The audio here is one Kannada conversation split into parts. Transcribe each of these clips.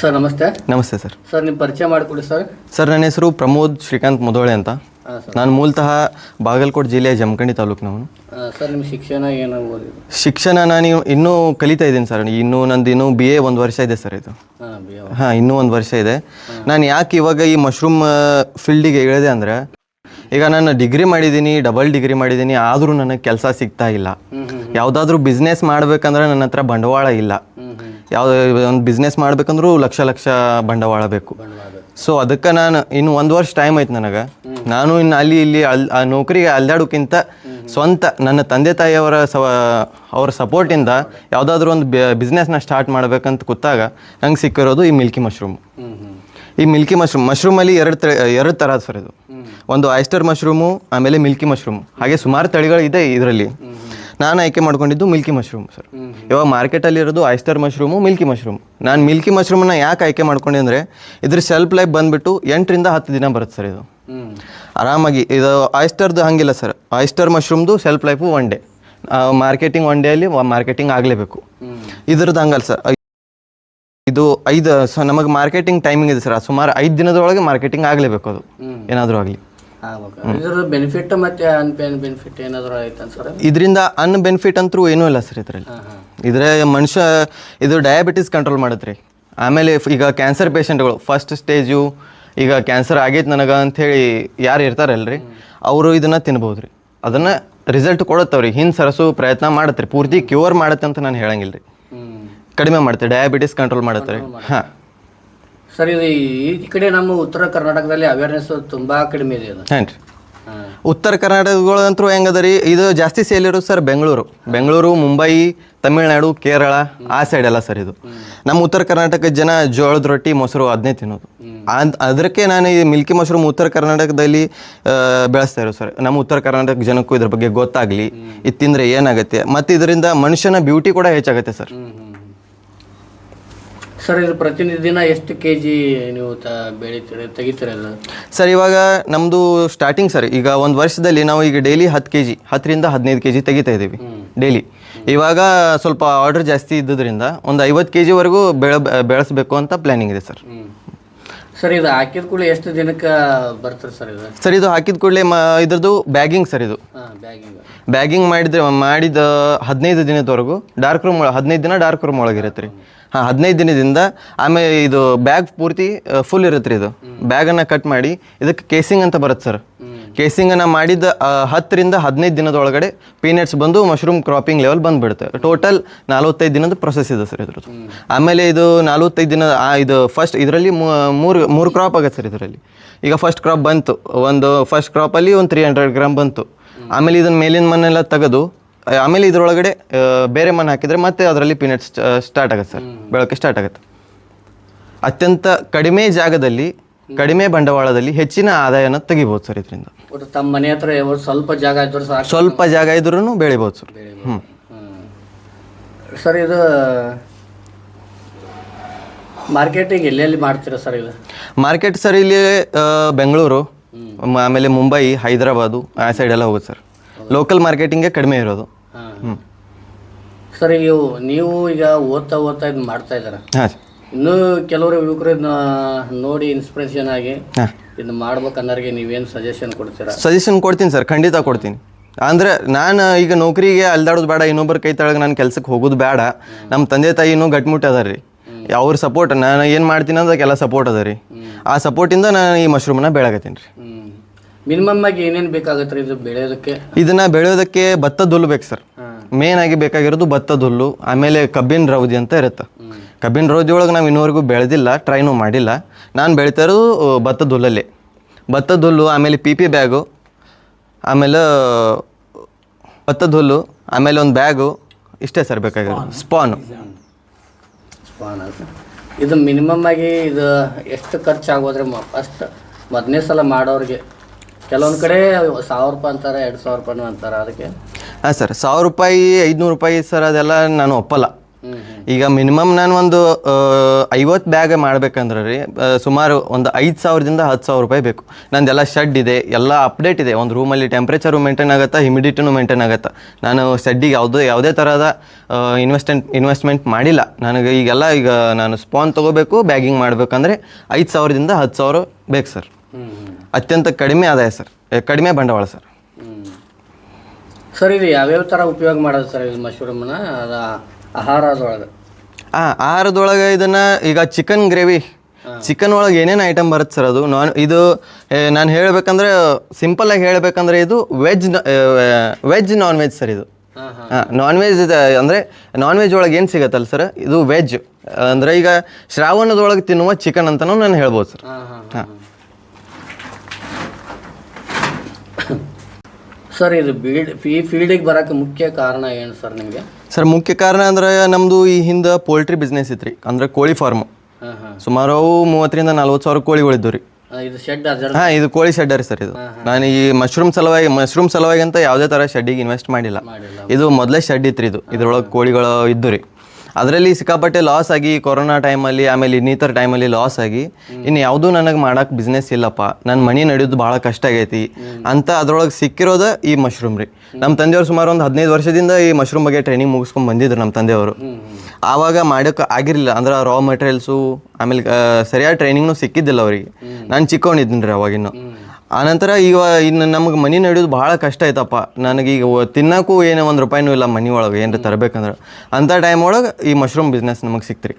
ಸರ್ ನಮಸ್ತೆ. ನಮಸ್ತೆ ಸರ್. ಸರ್ ನಿಮ್ಮ ಪರಿಚಯ ಮಾಡಿಕೊಡಿ ಸರ್. ಸರ್ ನನ್ನ ಹೆಸರು ಪ್ರಮೋದ್ ಶ್ರೀಕಾಂತ್ ಮುದೋಳೆ ಅಂತ. ನಾನು ಮೂಲತಃ ಬಾಗಲಕೋಟೆ ಜಿಲ್ಲೆಯ ಜಮಖಂಡಿ ತಾಲೂಕಿನವನು. ಸರ್ ನಿಮ್ಮ ಶಿಕ್ಷಣ ಏನು ಶಿಕ್ಷಣ ನಾನು ಇನ್ನೂ ಕಲಿತಾ ಇದ್ದೀನಿ ಸರ್. ಇನ್ನೂ ನಂದು ಇನ್ನೂ ಬಿ ಎ ಒಂದು ವರ್ಷ ಇದೆ ಸರ್ ಇದು. ಹಾಂ ಇನ್ನೂ ಒಂದು ವರ್ಷ ಇದೆ. ನಾನು ಯಾಕೆ ಇವಾಗ ಈ ಮಶ್ರೂಮ್ ಫೀಲ್ಡಿಗೆ ಇಳಿದೆ ಅಂದರೆ ಈಗ ನಾನು ಡಿಗ್ರಿ ಮಾಡಿದ್ದೀನಿ ಡಬಲ್ ಡಿಗ್ರಿ ಮಾಡಿದ್ದೀನಿ ಆದರೂ ನನಗೆ ಕೆಲಸ ಸಿಗ್ತಾ ಇಲ್ಲ. ಯಾವುದಾದ್ರೂ ಬಿಸ್ನೆಸ್ ಮಾಡಬೇಕಂದ್ರೆ ನನ್ನ ಹತ್ರ ಬಂಡವಾಳ ಇಲ್ಲ. ಯಾವುದೇ ಒಂದು ಬಿಸ್ನೆಸ್ ಮಾಡ್ಬೇಕಂದ್ರೂ ಲಕ್ಷ ಲಕ್ಷ ಬಂಡವಾಳ ಬೇಕು. ಸೊ ಅದಕ್ಕೆ ನಾನು ಇನ್ನು ಒಂದು ವರ್ಷ ಟೈಮ್ ಐತೆ ನನಗೆ. ನಾನು ಇನ್ನು ಅಲ್ಲಿ ಇಲ್ಲಿ ಅಲ್, ಆ ನೌಕರಿಗೆ ಅಲ್ದಾಡೋಕ್ಕಿಂತ ಸ್ವಂತ ನನ್ನ ತಂದೆ ತಾಯಿಯವರ ಸವ, ಅವರ ಸಪೋರ್ಟಿಂದ ಯಾವುದಾದ್ರೂ ಒಂದು ಬಿಸ್ನೆಸ್ನ ಸ್ಟಾರ್ಟ್ ಮಾಡ್ಬೇಕಂತ ಕೂತಾಗ ನಂಗೆ ಸಿಕ್ಕಿರೋದು ಈ ಮಿಲ್ಕಿ ಮಶ್ರೂಮ್ ಈ ಮಿಲ್ಕಿ ಮಶ್ರೂಮ್ ಮಶ್ರೂಮಲ್ಲಿ ಎರಡು ಎರಡು ಥರ ಸರ್ ಇದು. ಒಂದು ಆಯ್ಸ್ಟರ್ ಮಶ್ರೂಮು ಆಮೇಲೆ ಮಿಲ್ಕಿ ಮಶ್ರೂಮ್ ಹಾಗೆ ಸುಮಾರು ತಳಿಗಳು ಇದೆ ಇದರಲ್ಲಿ. ನಾನು ಆಯ್ಕೆ ಮಾಡ್ಕೊಂಡಿದ್ದು ಮಿಲ್ಕಿ ಮಶ್ರೂಮ್ ಸರ್. ಇವಾಗ ಮಾರ್ಕೆಟಲ್ಲಿರೋದು ಆಯ್ಸ್ಟರ್ ಮಶ್ರೂಮು, ಮಿಲ್ಕಿ ಮಶ್ರೂಮ್. ನಾನು ಮಿಲ್ಕಿ ಮಶ್ರೂಮನ್ನ ಯಾಕೆ ಆಯ್ಕೆ ಮಾಡ್ಕೊಂಡೆ ಅಂದರೆ ಇದ್ರ ಸೆಲ್ಫ್ ಲೈಫ್ ಬಂದುಬಿಟ್ಟು ಎಂಟರಿಂದ ಹತ್ತು ದಿನ ಬರುತ್ತೆ ಸರ್ ಇದು. ಆರಾಮಾಗಿ ಇದು ಆಯ್ಸ್ಟರ್ದು ಹಾಗಿಲ್ಲ sir. Oyster ಮಶ್ರೂಮ್ದು self life one day marketing one ಡೇಯಲ್ಲಿ marketing ಆಗಲೇಬೇಕು. ಇದ್ರದ್ದು ಹಂಗಲ್ಲ ಸರ್. ಇದು ಐದು, ಸೊ, ನಮಗೆ ಮಾರ್ಕೆಟಿಂಗ್ ಟೈಮಿಂಗ್ ಇದೆ ಸರ್. ಸುಮಾರು ಐದು ದಿನದೊಳಗೆ ಮಾರ್ಕೆಟಿಂಗ್ ಆಗಲೇಬೇಕು ಅದು. ಏನಾದರೂ ಆಗಲಿ. ಇದ್ರ ಬೆನಿಫಿಟ್ ಮತ್ತೆ ಅನ್ಪೇನ್ ಬೆನಿಫಿಟ್ ಏನಾದರೂ ಐತೆ ಸರ್? ಇದರಿಂದ ಅನ್ ಬೆನಿಫಿಟ್ ಅಂತೂ ಏನೂ ಇಲ್ಲ ಸರ್ ಇದರಲ್ಲಿ. ಇದ್ರೆ ಮನುಷ್ಯ ಇದು ಡಯಾಬಿಟಿಸ್ ಕಂಟ್ರೋಲ್ ಮಾಡುತ್ತೆ ಆಮೇಲೆ ಈಗ ಕ್ಯಾನ್ಸರ್ ಪೇಷಂಟ್ಗಳು ಫಸ್ಟ್ ಸ್ಟೇಜು ಈಗ ಕ್ಯಾನ್ಸರ್ ಆಗೈತೆ ನನಗೆ ಅಂಥೇಳಿ ಯಾರು ಇರ್ತಾರಲ್ರಿ ಅವರು ಇದನ್ನು ತಿನ್ಬೋದು ರೀ ಅದನ್ನು ರಿಸಲ್ಟ್ ಕೊಡತ್ತವ್ರಿ. ಹಿಂದೆ ಸರಸು ಪ್ರಯತ್ನ ಮಾಡತ್ರಿ. ಪೂರ್ತಿ ಕ್ಯೂರ್ ಮಾಡತ್ತೆ ಅಂತ ನಾನು ಹೇಳಂಗಿಲ್ಲ ರೀ ಕಡಿಮೆ ಮಾಡುತ್ತೆ. ಡಯಾಬಿಟಿಸ್ ಕಂಟ್ರೋಲ್ ಮಾಡುತ್ತೆ. ರೀ ಹಾಂ. ಸರ್ ಇದು ಈ ಕಡೆ ನಮ್ಮ ಉತ್ತರ ಕರ್ನಾಟಕದಲ್ಲಿ ಅವೇರ್ನೆಸ್ ತುಂಬಾ ಕಡಿಮೆ ಇದೆ ಅದು. ಹಾಂ ರೀ. ಉತ್ತರ ಕರ್ನಾಟಕಗಳಂತೂ ಹೆಂಗದ ರೀ ಇದು ಜಾಸ್ತಿ ಸೇಲ್ ಇರೋದು ಸರ್ ಬೆಂಗಳೂರು. ಬೆಂಗಳೂರು ಮುಂಬೈ ತಮಿಳ್ನಾಡು ಕೇರಳ ಆ ಸೈಡ್ ಎಲ್ಲ ಸರ್ ಇದು. ನಮ್ಮ ಉತ್ತರ ಕರ್ನಾಟಕದ ಜನ ಜೋಳದ ರೊಟ್ಟಿ ಮೊಸರು ಅದನ್ನೇ ತಿನ್ನೋದು. ಅದ್ ಅದಕ್ಕೆ ನಾನು ಈ ಮಿಲ್ಕಿ ಮಶ್ರೂಮ್ ಉತ್ತರ ಕರ್ನಾಟಕದಲ್ಲಿ ಬೆಳೆಸ್ತಾ ಇರೋದು ಸರ್. ನಮ್ಮ ಉತ್ತರ ಕರ್ನಾಟಕ ಜನಕ್ಕೂ ಇದ್ರ ಬಗ್ಗೆ ಗೊತ್ತಾಗಲಿ ಇದು ತಿಂದರೆ ಏನಾಗುತ್ತೆ ಮತ್ತು ಇದರಿಂದ ಮನುಷ್ಯನ ಬ್ಯೂಟಿ ಕೂಡ ಹೆಚ್ಚಾಗುತ್ತೆ ಸರ್. ಸರ್ ಇದು ಪ್ರತಿನಿಧಿನ ಎಷ್ಟು ಕೆ ಜಿ ನೀವು ತ ಬೆಳಿತೀರ ತೆಗಿತೀರಿ ಸರ್ ಇವಾಗ ನಮ್ಮದು ಸ್ಟಾರ್ಟಿಂಗ್ ಸರ್ ಈಗ ಒಂದು ವರ್ಷದಲ್ಲಿ ನಾವು ಈಗ ಡೈಲಿ ಹತ್ತು ಕೆ ಜಿ ಹತ್ತರಿಂದ ಹದಿನೈದು ಕೆ ಜಿ ತೆಗಿತಾ ಇದ್ದೀವಿ ಡೈಲಿ ಇವಾಗ ಸ್ವಲ್ಪ ಆರ್ಡರ್ ಜಾಸ್ತಿ ಇದ್ದುದರಿಂದ ಒಂದು ಐವತ್ತು ಕೆ ಜಿವರೆಗೂ ಬೆಳ ಬೆಳೆಸಬೇಕು ಅಂತ ಪ್ಲ್ಯಾನಿಂಗ್ ಇದೆ ಸರ್. ಸರ್ ಇದು ಹಾಕಿದ ಕೂಡಲೇ ಎಷ್ಟು ದಿನಕ್ಕೆ ಬರ್ತದೆ ಸರ್ ಇದು? ಸರ್ ಇದು ಹಾಕಿದ ಕೂಡಲೇ ಮ ಇದ್ರದ್ದು ಬ್ಯಾಗಿಂಗ್ ಸರ್ ಇದು. ಹಾಂ ಬ್ಯಾಗಿಂಗ್ ಬ್ಯಾಗಿಂಗ್ ಮಾಡಿದ್ರೆ ಮಾಡಿದ ಹದಿನೈದು ದಿನದವರೆಗೂ ಡಾರ್ಕ್ ರೂಮ್ ಹದಿನೈದು ದಿನ ಡಾರ್ಕ್ ರೂಮ್ ಒಳಗಿರುತ್ತೆ ರೀ. ಹಾಂ ಹದಿನೈದು ದಿನದಿಂದ ಆಮೇಲೆ ಇದು ಬ್ಯಾಗ್ ಪೂರ್ತಿ ಫುಲ್ ಇರುತ್ತೆ ರೀ ಇದು. ಬ್ಯಾಗನ್ನು ಕಟ್ ಮಾಡಿ ಇದಕ್ಕೆ ಕೇಸಿಂಗ್ ಅಂತ ಬರುತ್ತೆ ಸರ್. ಕೇಸಿಂಗನ್ನು ಮಾಡಿದ ಹತ್ತರಿಂದ ಹದಿನೈದು ದಿನದೊಳಗಡೆ ಪೀನಟ್ಸ್ ಬಂದು ಮಶ್ರೂಮ್ ಕ್ರಾಪಿಂಗ್ ಲೆವೆಲ್ ಬಂದುಬಿಡುತ್ತೆ. ಟೋಟಲ್ ನಲ್ವತ್ತೈದು ದಿನದ ಪ್ರೊಸೆಸ್ ಇದೆ ಸರ್ ಇದ್ರದ್ದು. ಆಮೇಲೆ ಇದು ನಲ್ವತ್ತೈದು ದಿನ ಇದು ಫಸ್ಟ್ ಇದರಲ್ಲಿ ಮೂರು ಮೂರು ಕ್ರಾಪ್ ಆಗುತ್ತೆ ಸರ್ ಇದರಲ್ಲಿ. ಈಗ ಫಸ್ಟ್ ಕ್ರಾಪ್ ಬಂತು ಒಂದು ಫಸ್ಟ್ ಕ್ರಾಪಲ್ಲಿ ಒಂದು ತ್ರೀ ಹಂಡ್ರೆಡ್ ಗ್ರಾಮ್ ಬಂತು. ಆಮೇಲೆ ಇದನ್ನ ಮೇಲಿನ ಮಣ್ಣೆಲ್ಲ ತೆಗೆದು ಆಮೇಲೆ ಇದರೊಳಗಡೆ ಬೇರೆ ಮಣ್ಣು ಹಾಕಿದರೆ ಮತ್ತೆ ಅದರಲ್ಲಿ ಪೀನಟ್ಸ್ ಸ್ಟಾರ್ಟ್ ಆಗುತ್ತೆ ಸರ್ ಬೆಳಕ್ಕೆ ಸ್ಟಾರ್ಟ್ ಆಗುತ್ತೆ. ಅತ್ಯಂತ ಕಡಿಮೆ ಜಾಗದಲ್ಲಿ ಕಡಿಮೆ ಬಂಡವಾಳದಲ್ಲಿ ಹೆಚ್ಚಿನ ಆದಾಯನ ತೆಗಿಬೋದು ಸರ್ ಇದರಿಂದ. ತಮ್ಮ ಮನೆ ಹತ್ರ ಸ್ವಲ್ಪ ಜಾಗ ಇದ್ರು ಸ್ವಲ್ಪ ಜಾಗ ಇದ್ರೂ ಬೆಳಿಬೋದು ಸರ್. ಹ್ಞೂ ಹ್ಮ್. ಸರ್ ಇದು ಮಾರ್ಕೆಟಿಂಗ್ ಎಲ್ಲೆಲ್ಲಿ ಮಾಡ್ತೀರಾ ಸರ್ ಇದು? ಮಾರ್ಕೆಟ್ ಸರ್ ಇಲ್ಲಿ ಆ, ಬೆಂಗಳೂರು ಮ- ಆಮೇಲೆ ಮುಂಬೈ ಹೈದರಾಬಾದು ಆ ಸೈಡ್ ಎಲ್ಲ ಹೋಗುತ್ತೆ ಸರ್. ಲೋಕಲ್ ಮಾರ್ಕೆಟಿಂಗೇ ಕಡಿಮೆ ಇರೋದು. ಹಾಂ. ಸರ್ ಇವು ನೀವು ಈಗ ಓದ್ತಾ ಓದ್ತಾ ಇದು ಮಾಡ್ತಾ ಇದ್ದಾರೆ? ಹಾಂ ಇನ್ನೂ ಕೆಲವರು ಯುವಕರು ಇದನ್ನ ನೋಡಿ ಇನ್ಸ್ಪಿರೇಷನ್ ಆಗಿ ಹಾಂ. ಇದನ್ನ ಮಾಡ್ಬೇಕನ್ನೋರಿಗೆ ನೀವೇನು ಸಜೆಷನ್ ಕೊಡ್ತೀರಾ? ಸಜೆಷನ್ ಕೊಡ್ತೀನಿ ಸರ್ ಖಂಡಿತ ಕೊಡ್ತೀನಿ. ಅಂದ್ರೆ ನಾನು ಈಗ ನೌಕರಿಗೆ ಅಲ್ದಾಡೋದು ಬೇಡ ಇನ್ನೊಬ್ಬರ ಕೈ ತಳಗೆ ನಾನು ಕೆಲ್ಸಕ್ಕೆ ಹೋಗೋದು ಬೇಡ. ನಮ್ಮ ತಂದೆ ತಾಯಿನೂ ಗಟ್ಮುಟ್ಟು ಅದ ರೀ ಅವ್ರ ಸಪೋರ್ಟ್ ನಾನು ಏನು ಮಾಡ್ತೀನಿ ಅದಕ್ಕೆಲ್ಲ ಸಪೋರ್ಟ್ ಅದ ರೀ. ಆ ಸಪೋರ್ಟಿಂದ ನಾನು ಈ ಮಶ್ರೂಮ್ನ ಬೆಳಗತ್ತೀನಿ ರೀ. ಮಿನಿಮಮ್ ಆಗಿ ಏನೇನು ಬೇಕಾಗುತ್ತೆ ಇದು ಬೆಳೆಯೋದಕ್ಕೆ? ಇದನ್ನ ಬೆಳೆಯೋದಕ್ಕೆ ಭತ್ತದ ಹುಲ್ಲು ಬೇಕು ಸರ್. ಮೇನ್ ಆಗಿ ಬೇಕಾಗಿರೋದು ಭತ್ತದ ಹುಲ್ಲು ಆಮೇಲೆ ಕಬ್ಬಿನ ರೌದಿ ಅಂತ ಇರುತ್ತೆ. ಕಬ್ಬಿನ ರೌದಿ ಒಳಗೆ ನಾವು ಇನ್ನೂವರೆಗೂ ಬೆಳೆದಿಲ್ಲ ಟ್ರೈನೂ ಮಾಡಿಲ್ಲ. ನಾನು ಬೆಳಿತಾ ಇರೋದು ಭತ್ತದ ಹುಲ್ಲಲ್ಲಿ ಭತ್ತದ ಹುಲ್ಲು ಆಮೇಲೆ ಪಿ ಪಿ ಬ್ಯಾಗು ಆಮೇಲೆ ಭತ್ತದ ಹುಲ್ಲು ಆಮೇಲೆ ಒಂದು ಬ್ಯಾಗು ಇಷ್ಟೇ ಸರ್ ಬೇಕಾಗಿರೋದು. ಸ್ಪಾನು ಅದು. ಇದು ಮಿನಿಮಮ್ ಆಗಿ ಇದು ಎಷ್ಟು ಖರ್ಚು ಆಗೋದ್ರೆ ಫಸ್ಟ್ ಮೊದಲನೇ ಸಲ ಮಾಡೋರಿಗೆ. ಕೆಲವೊಂದು ಕಡೆ ಸಾವಿರ ರೂಪಾಯಿ ಅಂತಾರೆ, ಎರಡು ಸಾವಿರ ರೂಪಾಯಿನೂ ಅಂತಾರೆ, ಅದಕ್ಕೆ. ಹಾಂ ಸರ್, ಸಾವಿರ ರೂಪಾಯಿ, ಐದುನೂರು ರೂಪಾಯಿ ಸರ್ ಅದೆಲ್ಲ ನಾನು ಒಪ್ಪಲ್ಲ. ಈಗ ಮಿನಿಮಮ್ ನಾನು ಒಂದು ಐವತ್ತು ಬ್ಯಾಗ್ ಮಾಡ್ಬೇಕಂದ್ರೆ ರೀ ಸುಮಾರು ಒಂದು ಐದು ಸಾವಿರದಿಂದ ಹತ್ತು ಸಾವಿರ ರೂಪಾಯಿ ಬೇಕು. ನಂದೆಲ್ಲ ಶೆಡ್ ಇದೆ, ಎಲ್ಲ ಅಪ್ಡೇಟ್ ಇದೆ. ಒಂದು ರೂಮಲ್ಲಿ ಟೆಂಪ್ರೇಚರು ಮೇಂಟೈನ್ ಆಗುತ್ತಾ ಹ್ಯುಮಿಡಿಟಿನೂ ಮೇಂಟೈನ್ ಆಗುತ್ತಾ? ನಾನು ಶೆಡ್ಡಿಗೆ ಯಾವುದೇ ಯಾವುದೇ ಥರದ ಇನ್ವೆಸ್ಟೆಂಟ್ ಇನ್ವೆಸ್ಟ್ಮೆಂಟ್ ಮಾಡಿಲ್ಲ. ನನಗೆ ಈಗೆಲ್ಲ ಈಗ ನಾನು ಸ್ಪಾನ್ ತೊಗೋಬೇಕು ಬ್ಯಾಗಿಂಗ್ ಮಾಡಬೇಕಂದ್ರೆ ಐದು ಸಾವಿರದಿಂದ ಹತ್ತು ಸಾವಿರ ಬೇಕು ಸರ್ ಅತ್ಯಂತ ಕಡಿಮೆ ಆದಾಯ ಸರ್ ಕಡಿಮೆ ಬಂಡವಾಳ ಸರ್ ಸರ್, ಇದು ಯಾವ್ಯಾವ ಥರ ಉಪಯೋಗ ಮಾಡೋದು ಸರ್ ಇದು ಮಶ್ರೂಮನ್ನ ಆಹಾರದೊಳಗೆ. ಆ ಆಹಾರದೊಳಗೆ ಇದನ್ನ ಈಗ ಚಿಕನ್ ಗ್ರೇವಿ ಚಿಕನ್ ಒಳಗೆ ಏನೇನು ಐಟಮ್ ಬರುತ್ತೆ ಸರ್ ಅದು? ನಾನ್ ಇದು ನಾನು ಹೇಳಬೇಕಂದ್ರೆ ಸಿಂಪಲ್ ಆಗಿ ಹೇಳ್ಬೇಕಂದ್ರೆ ಇದು veg veg non veg sir ಇದು. ಹಾಂ ನಾನ್ ವೆಜ್ ಇದೆ ಅಂದರೆ ನಾನ್ ವೆಜ್ ಒಳಗೆ ಏನು ಸಿಗತ್ತಲ್ಲ ಸರ್ ಇದು ವೆಜ್ ಅಂದರೆ ಈಗ ಶ್ರಾವಣದೊಳಗೆ ತಿನ್ನುವ ಚಿಕನ್ ಅಂತಲೂ ನಾನು ಹೇಳ್ಬೋದು ಸರ್ ಹಾಂ ಸರ್ ಇದು ಬೀಡ್ ಈ ಫೀಲ್ಡಿಗೆ ಬರೋಕ್ಕೆ ಮುಖ್ಯ ಕಾರಣ ಏನು ಸರ್ ನಿಮಗೆ? ಸರ್ ಮುಖ್ಯ ಕಾರಣ ಅಂದ್ರೆ ನಮ್ಮದು ಈ ಹಿಂದೆ ಪೋಲ್ಟ್ರಿ ಬಿಸ್ನೆಸ್ ಇತ್ತು ರೀ ಅಂದ್ರೆ ಕೋಳಿ ಫಾರ್ಮ್ ಸುಮಾರು ಅವು ಮೂವತ್ತರಿಂದ ನಲ್ವತ್ತು ಸಾವಿರ ಕೋಳಿಗಳಿದ್ದು ರೀ ಇದು ಶೆಡ್ ಹಾಂ ಇದು ಕೋಳಿ ಶೆಡ್ ರೀ ಸರ್ ಇದು. ನಾನು ಈ ಮಶ್ರೂಮ್ ಸಲುವಾಗಿ ಮಶ್ರೂಮ್ ಸಲುವಾಗಿ ಅಂತ ಯಾವುದೇ ಥರ ಶೆಡ್ಡಿಗೆ ಇನ್ವೆಸ್ಟ್ ಮಾಡಿಲ್ಲ. ಇದು ಮೊದಲೇ ಶೆಡ್ ಇತ್ತು ಇದು. ಇದ್ರೊಳಗೆ ಕೋಳಿಗಳು ಇದ್ದು ರೀ ಅದರಲ್ಲಿ ಸಿಕ್ಕಾಪಟ್ಟೆ ಲಾಸ್ ಆಗಿ ಕೊರೋನಾ ಟೈಮಲ್ಲಿ ಆಮೇಲೆ ಇನ್ನಿತರ ಟೈಮಲ್ಲಿ ಲಾಸ್ ಆಗಿ, ಇನ್ನು ಯಾವುದೂ ನನಗೆ ಮಾಡೋಕೆ ಬಿಸ್ನೆಸ್ ಇಲ್ಲಪ್ಪ. ನನ್ನ ಮನಿ ನಡೆಯೋದು ಭಾಳ ಕಷ್ಟ ಆಗೈತಿ. ಅಂತ ಅದ್ರೊಳಗೆ ಸಿಕ್ಕಿರೋದು ಈ ಮಶ್ರೂಮ್ ರೀ. ನಮ್ಮ ತಂದೆಯವರು ಸುಮಾರು ಒಂದು ಹದಿನೈದು ವರ್ಷದಿಂದ ಈ ಮಶ್ರೂಮ್ ಬಗ್ಗೆ ಟ್ರೈನಿಂಗ್ ಮುಗಿಸ್ಕೊಂಡು ಬಂದಿದ್ರು ನಮ್ಮ ತಂದೆಯವರು. ಆವಾಗ ಮಾಡೋಕೆ ಆಗಿರಲಿಲ್ಲ. ಅಂದ್ರೆ ರಾ ಮೆಟೀರಿಯಲ್ಸು ಆಮೇಲೆ ಸರಿಯಾದ ಟ್ರೈನಿಂಗ್ನು ಸಿಕ್ಕಿದ್ದಿಲ್ಲ ಅವರಿಗೆ. ನಾನು ಚಿಕ್ಕವನಿದ್ದೀನಿ ರೀ ಅವಾಗಿನ್ನು. ಆನಂತರ ಈಗ ಇನ್ನು ನಮಗೆ ಮನೆ ನಡೆಯೋದು ಭಾಳ ಕಷ್ಟ ಐತಪ್ಪ ನನಗೀಗ ತಿನ್ನೋಕ್ಕೂ ತಿನ್ನಕ್ಕೂ ಏನೋ ಒಂದು ರೂಪಾಯಿನೂ ಇಲ್ಲ ಮನೆ ಒಳಗೆ ಏನು ತರಬೇಕಂದ್ರೆ. ಅಂಥ ಟೈಮ್ ಒಳಗೆ ಈ ಮಶ್ರೂಮ್ ಬಿಸ್ನೆಸ್ ನಮಗೆ ಸಿಕ್ತ್ರಿ.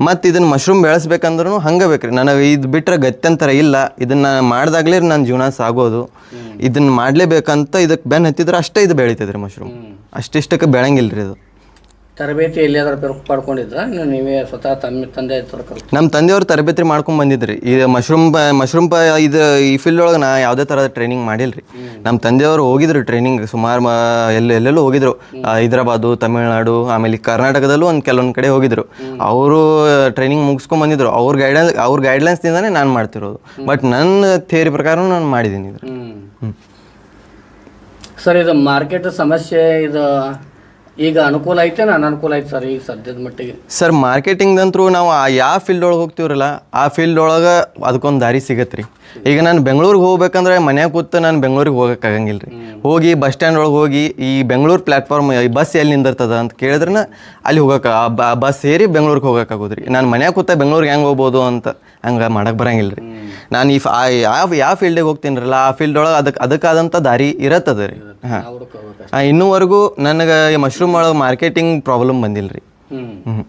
ಮತ್ತು ಇದನ್ನು ಮಶ್ರೂಮ್ ಬೆಳೆಸ್ಬೇಕಂದ್ರೂ ಹಂಗೆ ಬೇಕ್ರಿ. ನನಗೆ ಇದು ಬಿಟ್ಟರೆ ಗತ್ಯಂತರ ಇಲ್ಲ. ಇದನ್ನು ಮಾಡಿದಾಗಲೇ ನನ್ನ ಜೀವನ ಸಾಗೋದು. ಇದನ್ನು ಮಾಡಲೇಬೇಕಂತ ಇದಕ್ಕೆ ಬೆನ್ನು ಹತ್ತಿದ್ರೆ ಅಷ್ಟೇ ಇದು ಬೆಳೀತದೆ ರೀ ಮಶ್ರೂಮ್ ಅಷ್ಟಿಷ್ಟಕ್ಕೆ ಬೆಳಂಗಿಲ್ಲ ರೀ ಇದು. ತರಬೇತಿ ಎಲ್ಲಿಯಾದ್ರೂ ಪಡ್ಕೊಂಡಿದ್ರ? ನೀವೇ ಸ್ವತಃ ತಮ್ಮ ತಂದೆ ಹತ್ರ ಕಲ್ತು ನಮ್ಮ ತಂದೆಯವರು ತರಬೇತಿ ಮಾಡ್ಕೊಂಡ್ ಬಂದಿದ್ರಿ. ಈ ಮಶ್ರೂಮ್ ಪ ಮಶ್ರೂಮ್ ಪ ಇದು ಈ ಫೀಲ್ಡ್ ಒಳಗೆ ನಾ ಯಾವುದೇ ಥರದ ಟ್ರೈನಿಂಗ್ ಮಾಡಿಲ್ರಿ. ನಮ್ಮ ತಂದೆಯವರು ಹೋಗಿದ್ರು ಟ್ರೈನಿಂಗ್ ಸುಮಾರು ಮ ಎಲ್ಲಿ ಎಲ್ಲೆಲ್ಲೂ ಹೋಗಿದ್ರು. ಆ, ಹೈದ್ರಾಬಾದು ತಮಿಳ್ನಾಡು ಆಮೇಲೆ ಈ ಕರ್ನಾಟಕದಲ್ಲೂ ಒಂದು ಕೆಲವೊಂದು ಕಡೆ ಹೋಗಿದ್ರು. ಅವರು ಟ್ರೈನಿಂಗ್ ಮುಗಿಸ್ಕೊಂಡು ಬಂದಿದ್ರು. ಅವ್ರ ಗೈಡೆನ್ಸ್ ಅವ್ರ ಗೈಡ್ಲೈನ್ಸ್ದಿಂದಾನೇ ನಾನು ಮಾಡ್ತಿರೋದು. ಬಟ್ ನನ್ನ ಥಿಯರಿ ಪ್ರಕಾರ ನಾನು ಮಾಡಿದ್ದೀನಿ ಇದು ಸರ್ ಇದು ಮಾರ್ಕೆಟ್ ಸಮಸ್ಯೆ ಇದು ಈಗ ಅನುಕೂಲ ಐತೆ ಅನುಕೂಲ ಐತೆ ಸರ್, ಈಗ ಸದ್ಯದ ಮಟ್ಟಿಗೆ. ಸರ್, ಮಾರ್ಕೆಟಿಂಗ್ದಂತ್ರು ನಾವು ಆ ಯಾವ ಫೀಲ್ಡ್ ಒಳಗೆ ಹೋಗ್ತೀವ್ರಲ್ಲ, ಆ ಫೀಲ್ಡ್ ಒಳಗೆ ಅದಕ್ಕೊಂದು ದಾರಿ ಸಿಗತ್ತೆ ರೀ ಈಗ ನಾನು ಬೆಂಗಳೂರಿಗೆ ಹೋಗ್ಬೇಕಂದ್ರೆ ಮನ್ಯಾಗ ಕೂತು ನಾನು ಬೆಂಗಳೂರಿಗೆ ಹೋಗೋಕ್ಕಾಗಂಗಿಲ್ಲ ರೀ ಹೋಗಿ ಬಸ್ ಸ್ಟ್ಯಾಂಡ್ ಒಳಗೆ ಹೋಗಿ ಈ ಬೆಂಗಳೂರು ಪ್ಲಾಟ್ಫಾರ್ಮ್ ಈ ಬಸ್ ಎಲ್ಲಿ ನಿಂದಿರ್ತದ ಅಂತ ಕೇಳಿದ್ರೆ ಅಲ್ಲಿ ಹೋಗೋಕೆ ಆ ಬಸ್ ಸೇರಿ ಬೆಂಗಳೂರಿಗೆ ಹೋಗೋಕ್ಕಾಗೋದು ರೀ ನಾನು ಮನ್ಯಾಗ ಕೂತ ಬೆಂಗಳೂರಿಗೆ ಹೆಂಗೆ ಹೋಗ್ಬೋದು ಅಂತ ಹಂಗೆ ಮಾಡಕ್ಕೆ ಬರಂಗಿಲ್ಲ ರೀ ನಾನು ಈ ಯಾವ ಯಾವ ಫೀಲ್ಡಿಗೆ ಹೋಗ್ತೀನಿರಲ್ಲ ಆ ಫೀಲ್ಡ್ ಒಳಗೆ ಅದಕ್ಕೆ ಅದಕ್ಕಾದಂಥ ದಾರಿ ಇರತ್ತದ ರೀ. ಹಾಂ. ಇನ್ನೂವರೆಗೂ ನನಗೆ ಈ ಮಶ್ರೂಮ್ ಒಳಗೆ ಮಾರ್ಕೆಟಿಂಗ್ ಪ್ರಾಬ್ಲಮ್ ಬಂದಿಲ್ಲ ರೀ ಹ್ಞೂ